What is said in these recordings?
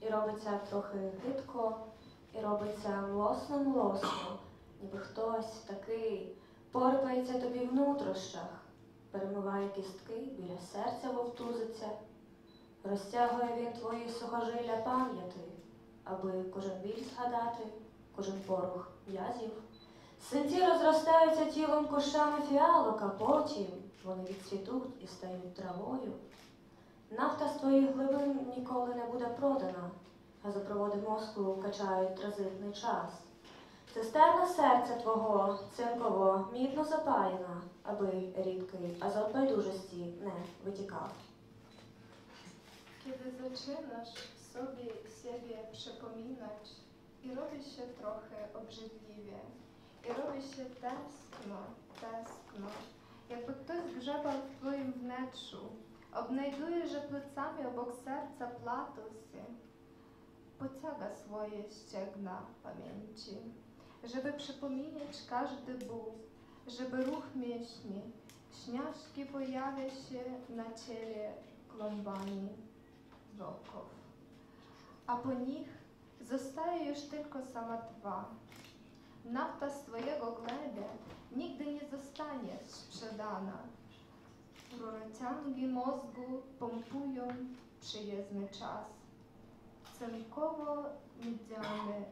І робиться трохи гидко, і робиться млосно-млосно, ніби хтось такий порпається тобі в нутрощах, перемиває кістки, біля серця вовтузиться, розтягує він твої сухожилля пам'яти, аби кожен біль згадати, кожен порух м'язів. Синці розростаються тілом кущами фіалок, а потім вони відцвітуть і стають травою. Нафта з твоїх глибин ніколи не буде продана, газопроводи мозку качають транзитний час. Цистерна серця твого цинково мідно запаяна, аби рідкий азот байдужості не витікав. Kiedy zaczynasz sobie siebie przypominać i robi się trochę obrzydliwie, i robi się tęskno, tęskno, jakby ktoś grzebał w twoim wnętrzu, odnajduje, że plecami obok serca platu się, pociąga swoje ścięgna pamięci, żeby przypominać każdy ból, żeby ruch mięśni, śniążki pojawia się na ciele klombami wokół, a po nich zostaje już tylko sama twa. Nafta z twojego glebia nigdy nie zostanie sprzedana. Rurociągi mózgu pompują przyjezdny czas. Cynkowo-miedziany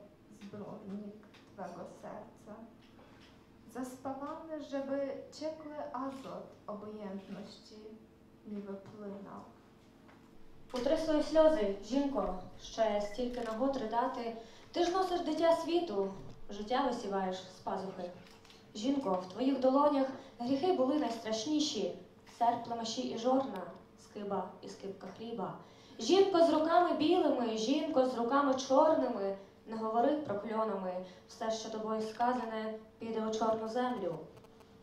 zbrojnik twego serca. Zaspawany, żeby ciekły azot obojętności nie wypłynął. Утри сльози, жінко, ще стільки нагод ридати. Ти ж носиш дитя світу, життя висіваєш з пазухи. Жінко, в твоїх долонях гріхи були найстрашніші. Серп племаші і жорна, скиба і скибка хліба. Жінко з руками білими, жінко з руками чорними, не говори прокльонами, все, що тобою сказане, піде у чорну землю.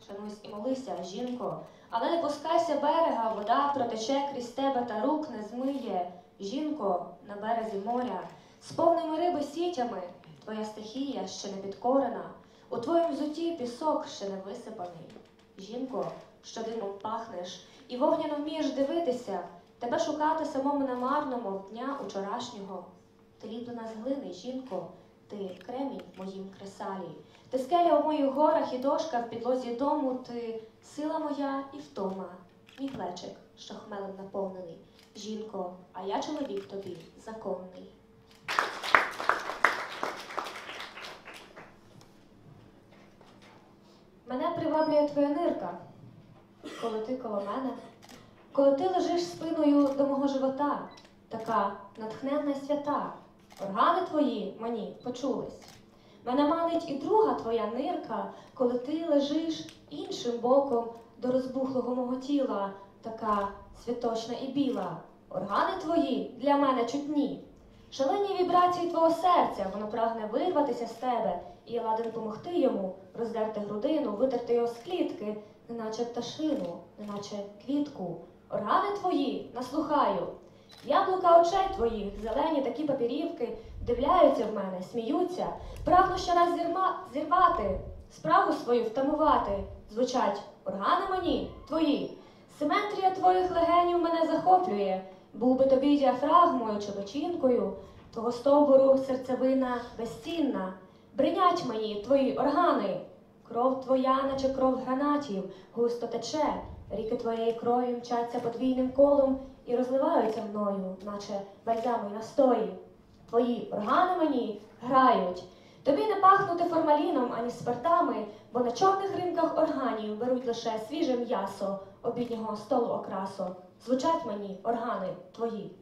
Шануйсь і молися, жінко, але не пускайся берега, вода протече крізь тебе та рук не змиє. Жінко, на березі моря, з повними риби сітями, твоя стихія ще не підкорена, у твоїм взуті пісок ще не висипаний. Жінко, що димом пахнеш, і вогняно вмієш дивитися, тебе шукати самому намарному дня учорашнього. Ти ліплена з глини, жінко, ти кремінь в моїм кресалі. Ти скеля у моїх горах і дошка в підлозі дому, ти сила моя і втома, мій глечик, що хмелем наповнений. Жінко, а я чоловік тобі законний. Мене приваблює твоя нирка, коли ти коло мене, коли ти лежиш спиною до мого живота, така натхненна свята. Органи твої мені почулись. Мене манить і друга твоя нирка, коли ти лежиш іншим боком до розбухлого мого тіла, така святочна і біла. Органи твої для мене чутні. Шалені вібрації твого серця, воно прагне вирватися з тебе, і я ладен помогти йому, роздерти грудину, витерти його з клітки, неначе пташину, неначе квітку. Органи твої наслухаю. Яблука очей твоїх, зелені такі папірівки, дивляються в мене, сміються, прагну ще раз зірма, зірвати, спрагу свою втамувати. Звучать органи мені твої. Симетрія твоїх легенів мене захоплює. Був би тобі діафрагмою чи печінкою, твого стовбуру серцевина безцінна. Бринять мені твої органи. Кров твоя, наче кров гранатів, густо тече, ріки твоєї крові мчаться подвійним колом і розливаються мною, наче бальзами й настої. Твої органи мені грають. Тобі не пахнути формаліном ані спиртами, бо на чорних ринках органів беруть лише свіже м'ясо, обіднього столу окрасо. Звучать мені органи твої.